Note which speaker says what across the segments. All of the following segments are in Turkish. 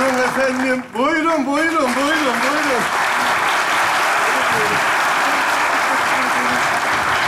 Speaker 1: Buyurun efendim. Buyurun, buyurun, buyurun, buyurun.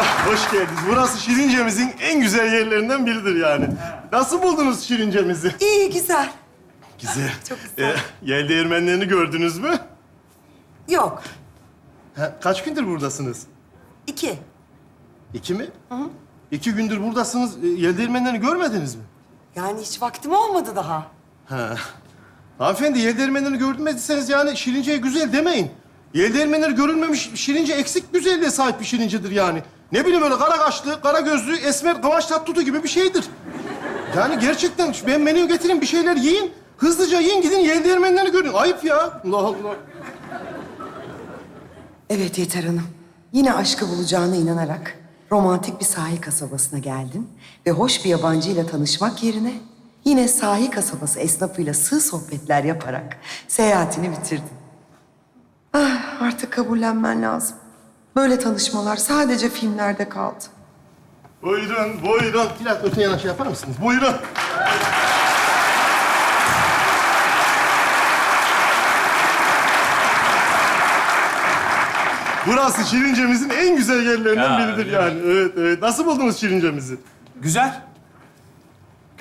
Speaker 1: Ah, Hoş geldiniz. Burası Şirince'mizin en güzel yerlerinden biridir yani. Nasıl buldunuz Şirince'mizi?
Speaker 2: İyi, güzel.
Speaker 1: Güzel.
Speaker 2: Çok güzel.
Speaker 1: Ee, yel değirmenlerini gördünüz mü?
Speaker 2: Yok,
Speaker 1: Ha, kaç gündür buradasınız?
Speaker 2: iki.
Speaker 1: İki mi? İki gündür buradasınız. Ee, Yel değirmenlerini görmediniz mi?
Speaker 2: Yani hiç vaktim olmadı daha.
Speaker 1: Ha. Hanımefendi yel değirmenlerini görmediyseniz yani Şirince'ye güzel demeyin. Yel değirmenleri görülmemiş Şirince eksik güzelliğe sahip bir Şirince'dir yani. Ne bileyim öyle kara kaşlı, kara gözlü, esmer, kıvaç tatlıtu gibi bir şeydir. Yani gerçekten ben menü getirin bir şeyler yiyin. Hızlıca yiyin gidin yel değirmenlerini görün. Ayıp ya. Allah Allah.
Speaker 2: Evet Yeter Hanım. Yine aşkı bulacağına inanarak romantik bir sahil kasabasına geldin ve hoş bir yabancıyla tanışmak yerine yine sahil kasabası esnafıyla sığ sohbetler yaparak seyahatini bitirdin. Ah, artık kabullenmen lazım. Böyle tanışmalar sadece filmlerde kaldı.
Speaker 1: Buyurun, buyurun. Biraz öte yana şey yapar mısınız? Buyurun. Burası Şirince'mizin en güzel yerlerinden
Speaker 3: Ya,
Speaker 1: biridir
Speaker 3: öyle
Speaker 1: yani. Evet, evet. Nasıl buldunuz Şirince'mizi?
Speaker 3: Güzel.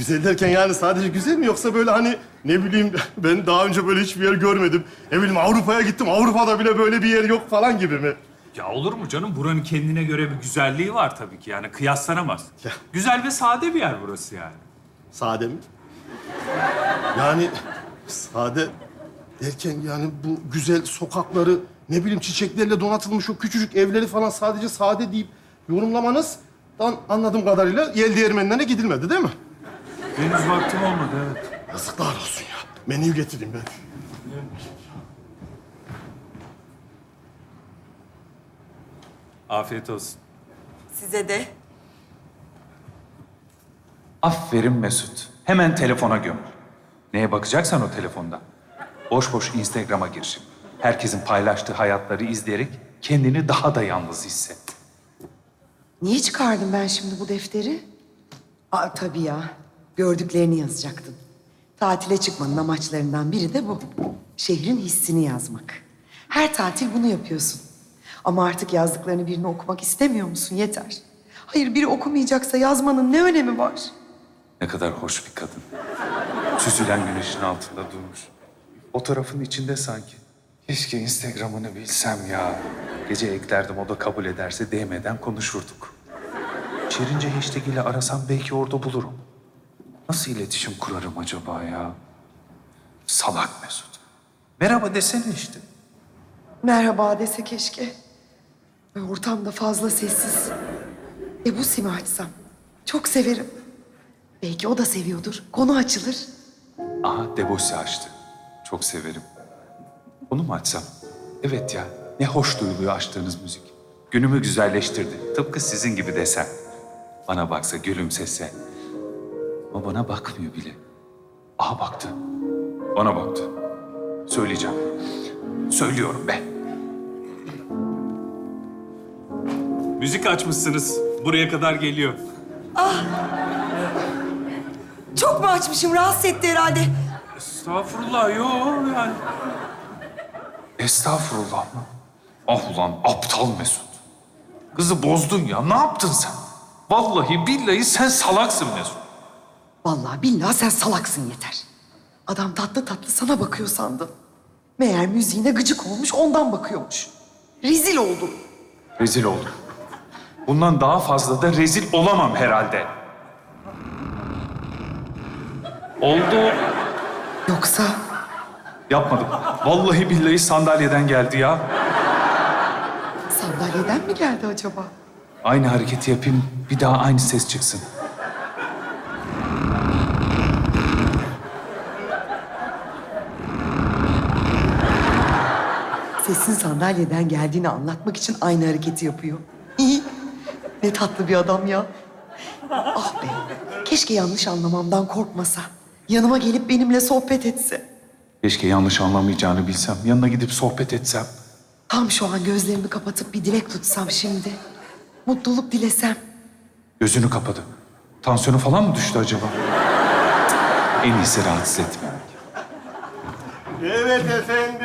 Speaker 1: Güzel derken yani sadece güzel mi yoksa böyle hani ne bileyim ben daha önce böyle hiçbir yer görmedim. Ne bileyim Avrupa'ya gittim. Avrupa'da bile böyle bir yer yok falan gibi mi?
Speaker 3: Ya olur mu canım? Buranın kendine göre bir güzelliği var tabii ki. Yani kıyaslanamaz.
Speaker 1: Ya.
Speaker 3: Güzel ve sade bir yer burası yani.
Speaker 1: Sade mi? Yani sade derken yani bu güzel sokakları, ne bileyim çiçeklerle donatılmış o küçücük evleri falan sadece sade deyip yorumlamanızdan anladığım kadarıyla yel değirmenlerine gidilmedi değil mi?
Speaker 3: Henüz vaktim olmadı evet.
Speaker 1: Yazıklar olsun ya. Menüyü getireyim ben.
Speaker 3: Afiyet olsun.
Speaker 2: Size de.
Speaker 4: Aferin Mesut. Hemen telefona göm. Neye bakacaksan o telefonda. Boş boş Instagram'a gir. Herkesin paylaştığı hayatları izleyerek kendini daha da yalnız hisset.
Speaker 2: Niye çıkardım ben şimdi bu defteri? Aa, tabii ya. Gördüklerini yazacaktın. Tatile çıkmanın amaçlarından biri de bu. Şehrin hissini yazmak. Her tatil bunu yapıyorsun. Ama artık yazdıklarını birine okumak istemiyor musun? Yeter. Hayır biri okumayacaksa yazmanın ne önemi var?
Speaker 4: Ne kadar hoş bir kadın. Süzülen güneşin altında durmuş. Fotoğrafın içinde sanki. Keşke Instagram'ını bilsem ya. Gece eklerdim o da kabul ederse DM'den konuşurduk. Şirince hashtag ile arasam belki orada bulurum. Nasıl iletişim kurarım acaba ya? Salak Mesut. Merhaba desene işte.
Speaker 2: Merhaba dese keşke. Ve Ortamda fazla sessiz. E bu simi açsam. Çok severim. Belki o da seviyordur. Konu açılır.
Speaker 4: Aha Debosya açtı. Çok severim. Onu mu açsam? Evet ya. Ne hoş duyuluyor açtığınız müzik. Günümü güzelleştirdi. Tıpkı sizin gibi desem. Bana baksa, gülümsese. Ama bana bakmıyor bile. Aha baktı. Bana baktı. Söyleyeceğim. Söylüyorum be.
Speaker 3: Müzik açmışsınız. Buraya kadar geliyor.
Speaker 2: Çok mu açmışım? Rahatsız etti herhalde.
Speaker 3: Estağfurullah yo yani.
Speaker 4: Estağfurullah mı? Ah ulan aptal Mesut. Kızı bozdun ya. Ne yaptın sen? Vallahi billahi sen salaksın Mesut.
Speaker 2: Vallahi billahi sen salaksın yeter. Adam tatlı tatlı sana bakıyor sandım. Meğer müziğine gıcık olmuş ondan bakıyormuş. Rezil oldum.
Speaker 4: Rezil oldum. Bundan daha fazla da rezil olamam herhalde. Oldu.
Speaker 2: Yoksa
Speaker 4: Yapmadım. Vallahi billahi sandalyeden geldi ya.
Speaker 2: sandalyeden mi geldi acaba?
Speaker 4: Aynı hareketi yapayım, bir daha aynı ses çıksın.
Speaker 2: Sesin sandalyeden geldiğini anlatmak için aynı hareketi yapıyor. Ne tatlı bir adam ya. Ah be. Keşke yanlış anlamamdan korkmasa. Yanıma gelip benimle sohbet etse.
Speaker 4: Keşke yanlış anlamayacağını bilsem, yanına gidip sohbet etsem.
Speaker 2: Tam şu an gözlerimi kapatıp bir dilek tutsam şimdi. Mutluluk dilesem.
Speaker 4: Gözünü kapadı. Tansiyonu falan mı düştü acaba? En iyisi rahatsız etme.
Speaker 1: Evet efendim,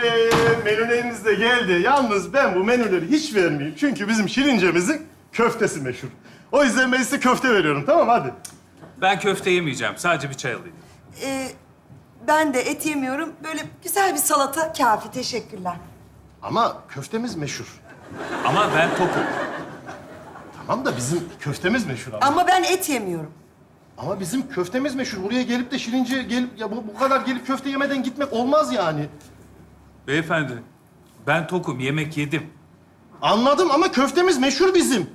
Speaker 1: menüleriniz de geldi. Yalnız ben bu menüleri hiç vermeyeyim. Çünkü bizim Şirince'mizin köftesi meşhur. O yüzden ben size köfte veriyorum, tamam hadi.
Speaker 3: Ben köfte yemeyeceğim. Sadece bir çay alayım.
Speaker 2: Ee, ben de et yemiyorum. Böyle güzel bir salata kafi. Teşekkürler.
Speaker 1: Ama köftemiz meşhur.
Speaker 3: Ama ben tokum.
Speaker 1: Tamam da bizim köftemiz meşhur ama.
Speaker 2: Ama ben et yemiyorum.
Speaker 1: Ama bizim köftemiz meşhur. Buraya gelip de Şirince gelip ya bu, bu kadar gelip köfte yemeden gitmek olmaz yani.
Speaker 3: Beyefendi, ben tokum. Yemek yedim.
Speaker 1: Anladım ama köftemiz meşhur bizim.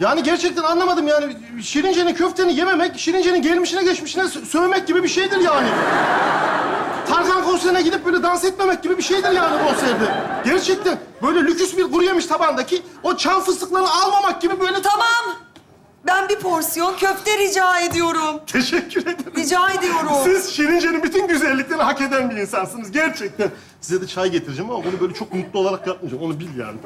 Speaker 1: Yani gerçekten anlamadım yani. Şirince'nin köfteni yememek, Şirince'nin gelmişine geçmişine sö- sövmek gibi bir şeydir yani. Tarkan konserine gidip böyle dans etmemek gibi bir şeydir yani konserde. Gerçekten böyle lüküs bir kuru yemiş tabandaki o çam fıstıklarını almamak gibi böyle...
Speaker 2: Tamam. Ben bir porsiyon köfte rica ediyorum.
Speaker 1: Teşekkür ederim.
Speaker 2: Rica ediyorum.
Speaker 1: Siz Şirince'nin bütün güzelliklerini hak eden bir insansınız gerçekten. Size de çay getireceğim ama bunu böyle çok mutlu olarak yapmayacağım. Onu bil yani.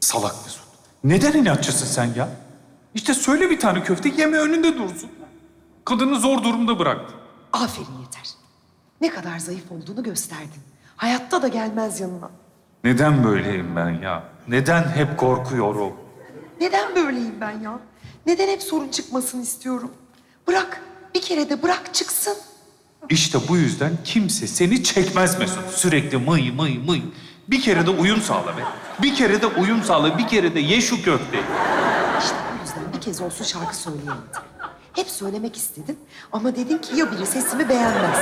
Speaker 4: Salak Mesut. Neden inatçısın sen ya? İşte söyle bir tane köfte yeme önünde dursun. Kadını zor durumda bıraktın.
Speaker 2: Aferin yeter. Ne kadar zayıf olduğunu gösterdin. Hayatta da gelmez yanına.
Speaker 4: Neden böyleyim ben ya? Neden hep korkuyorum?
Speaker 2: Neden böyleyim ben ya? Neden hep sorun çıkmasını istiyorum? Bırak. Bir kere de bırak çıksın.
Speaker 4: İşte bu yüzden kimse seni çekmez Mesut. Sürekli mıy mıy mıy. Bir kere de uyum sağla be. Bir kere de uyum sağla. Bir kere de ye şu köfteyi.
Speaker 2: İşte bu yüzden bir kez olsun şarkı söyleyemedin. Hep söylemek istedin ama dedin ki ya biri sesimi beğenmez.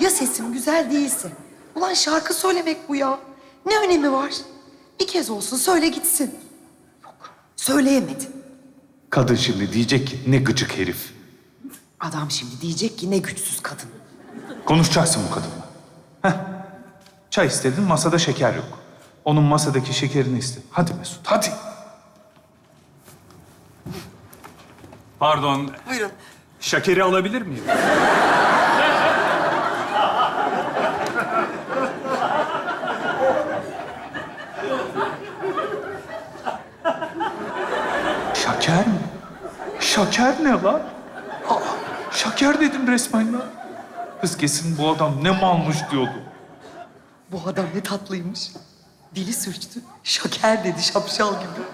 Speaker 2: Ya sesim güzel değilse. Ulan şarkı söylemek bu ya. Ne önemi var? Bir kez olsun söyle gitsin. Yok, söyleyemedin.
Speaker 4: Kadın şimdi diyecek ki ne gıcık herif.
Speaker 2: Adam şimdi diyecek ki ne güçsüz kadın.
Speaker 4: Konuşacaksın bu kadınla. Heh. Çay istedin, masada şeker yok. Onun masadaki şekerini iste. Hadi Mesut, hadi.
Speaker 3: Pardon,
Speaker 2: Buyurun.
Speaker 3: şekeri alabilir miyim?
Speaker 4: Şeker mi? Şeker ne lan? Aa, şeker dedim resmen lan. Kız kesin bu adam ne malmış diyordu.
Speaker 2: Bu adam ne tatlıymış. Dili sürçtü. Şeker dedi şapşal gibi.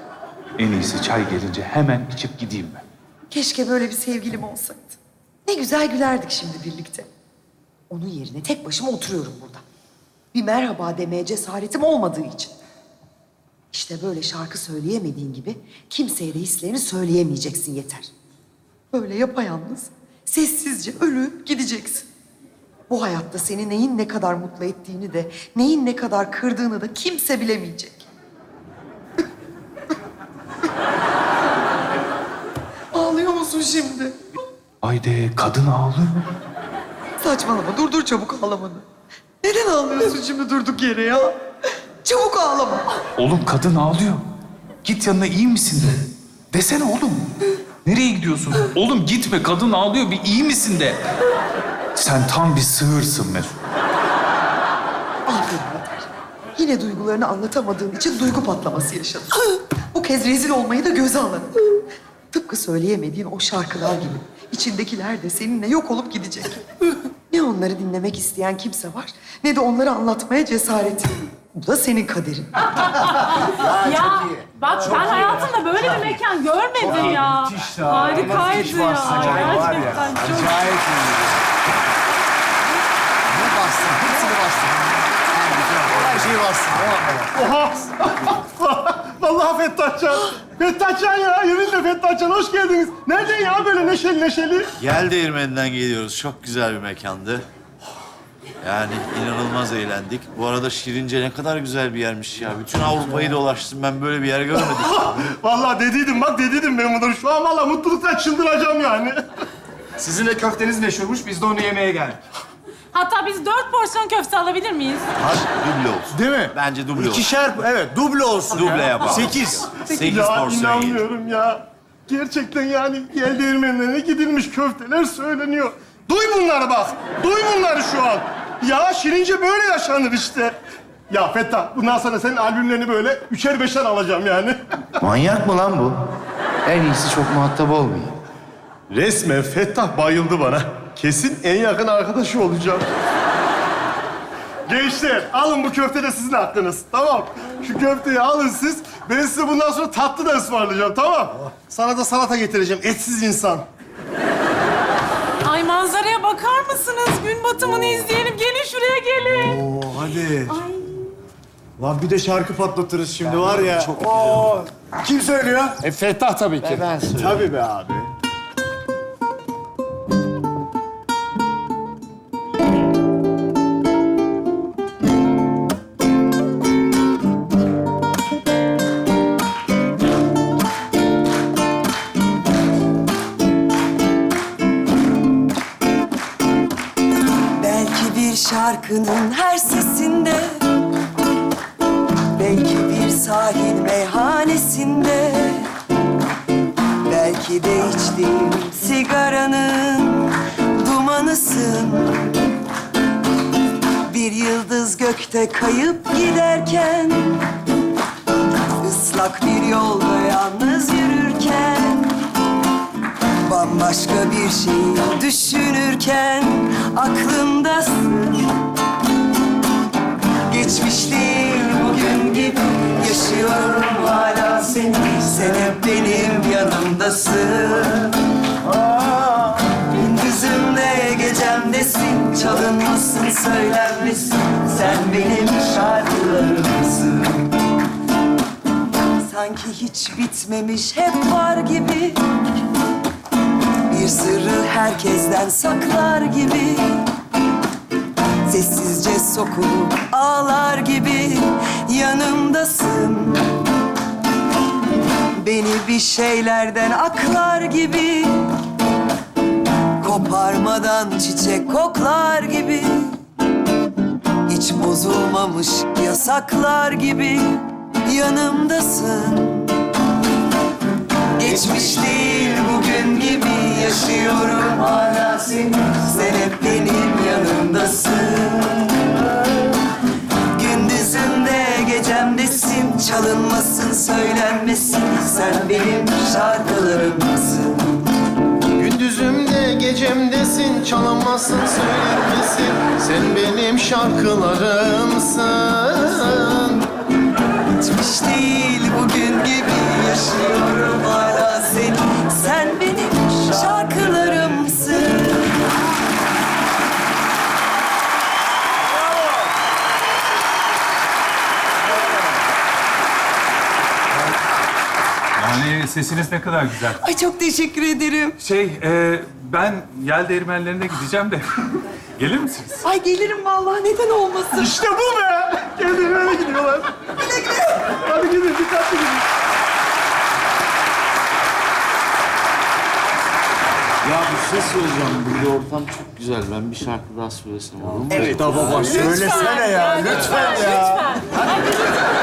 Speaker 4: En iyisi çay gelince hemen içip gideyim ben.
Speaker 2: Keşke böyle bir sevgilim olsaydı. Ne güzel gülerdik şimdi birlikte. Onun yerine tek başıma oturuyorum burada. Bir merhaba demeye cesaretim olmadığı için. İşte böyle şarkı söyleyemediğin gibi kimseye de hislerini söyleyemeyeceksin yeter. Böyle yapayalnız, sessizce ölüp gideceksin. Bu hayatta seni neyin ne kadar mutlu ettiğini de, neyin ne kadar kırdığını da kimse bilemeyecek. Ağlıyor musun şimdi?
Speaker 4: Haydi kadın ağlıyor.
Speaker 2: Saçmalama, durdur çabuk ağlamanı. Neden ağlıyorsun şimdi durduk yere ya? Çabuk ağlama.
Speaker 4: Oğlum kadın ağlıyor. Git yanına iyi misin de. Desene oğlum. Nereye gidiyorsun? Oğlum gitme kadın ağlıyor bir iyi misin de. Sen tam bir sığırsın Mesut.
Speaker 2: Aferin yeter. Yine duygularını anlatamadığın için duygu patlaması yaşadın. Bu kez rezil olmayı da göze alın. Tıpkı söyleyemediğin o şarkılar gibi. İçindekiler de seninle yok olup gidecek. Ne onları dinlemek isteyen kimse var, ne de onları anlatmaya cesareti. Bu da senin kaderin.
Speaker 5: Ya bak ben hayatımda böyle bir mekan görmedim ya. Harikaydı ya. Gerçekten çok.
Speaker 6: Acayip iyi. Ne bastın? Hepsini bastın. Her şeyi bastın. Eyvallah.
Speaker 1: Oha! Vallahi Fettahcan. Fettahcan ya, yeminle Fettahcan hoş geldiniz. Nereden ya böyle neşeli neşeli?
Speaker 6: Yel değirmeninden geliyoruz. Çok güzel bir mekandı. Yani inanılmaz eğlendik. Bu arada Şirince ne kadar güzel bir yermiş ya. Bütün Avrupa'yı dolaştım. Ben böyle bir yer görmedim.
Speaker 1: Vallahi dediydim bak dediydim ben bunu. Şu an vallahi mutluluktan çıldıracağım yani.
Speaker 7: Sizin de köfteniz meşhurmuş, biz de onu yemeye geldik.
Speaker 5: Hatta biz dört porsiyon köfte alabilir miyiz?
Speaker 6: Hadi duble olsun.
Speaker 7: Değil mi?
Speaker 6: Bence duble olsun.
Speaker 7: İkişer, evet, duble olsun.
Speaker 6: Duble yapalım.
Speaker 7: Sekiz.
Speaker 6: Sekiz
Speaker 1: ya
Speaker 6: porsiyon yiyelim.
Speaker 1: inanmıyorum ya. Gerçekten yani yel değirmenlerine gidilmiş köfteler söyleniyor. Duy bunları bak. Duy bunları şu an. Ya Şirince böyle yaşanır işte. Ya Fettah, bundan sonra senin albümlerini böyle üçer beşer alacağım yani.
Speaker 8: Manyak mı lan bu? En iyisi çok muhatap olmayın.
Speaker 1: Resmen Fettah bayıldı bana. kesin en yakın arkadaşı olacağım. Gençler alın bu köfte de sizin hakkınız. Tamam. Şu köfteyi alın siz. Ben size bundan sonra tatlı da ısmarlayacağım tamam. Sana da salata getireceğim. Etsiz insan.
Speaker 5: Ay manzaraya bakar mısınız? Gün batımını izleyelim. Gelin şuraya gelin.
Speaker 7: Oo hadi. Lan bir de şarkı patlatırız şimdi var ya. Oo. Kim söylüyor?
Speaker 9: E Fettah tabii ki.
Speaker 6: Ben söyleyeyim.
Speaker 7: Tabii be abi.
Speaker 8: Şarkının her sesinde Belki bir sahil meyhanesinde Belki de içtiğim sigaranın dumanısın. Bir yıldız gökte kayıp giderken ıslak bir yolda yalnız yürürken Bambaşka bir şey düşünürken aklımdasın Geçmiş değil bugün gibi. Yaşıyorum hala seni Sen hep benim yanımdasın. Aa, Gündüzümde gecemdesin. Çalınmasın söylenmesin. Sen benim şarkılarımsın. Sanki hiç bitmemiş hep var gibi. Bir sırrı herkesten saklar gibi Sessizce sokulup ağlar gibi yanımdasın. Beni bir şeylerden aklar gibi Koparmadan çiçek koklar gibi Hiç bozulmamış yasaklar gibi yanımdasın. Geçmiş değil bugün gibi yaşıyorum hala seni. Sen hep benim benim şarkılarımsın
Speaker 1: Gündüzümde gecemdesin, çalınmasın, söylenmesin. Sen benim şarkılarımsın.
Speaker 8: Geçmiş değil bugün gibi yaşıyorum hala
Speaker 4: sesiniz ne kadar güzel.
Speaker 8: Ay çok teşekkür ederim.
Speaker 4: Şey, e, ben yel değirmenlerine gideceğim de. Gelir misiniz?
Speaker 8: Ay gelirim vallahi neden olmasın.
Speaker 1: İşte bu be! Geldi böyle gidiyorlar. Güle güle. Hadi gidin, dikkatli gidin.
Speaker 6: Ya bir şey söyleyeceğim. Burada ortam çok güzel. Ben bir şarkı daha söylesem olur mu?
Speaker 7: Evet baba söylesene ya lütfen ya.
Speaker 5: Lütfen. Hadi lütfen.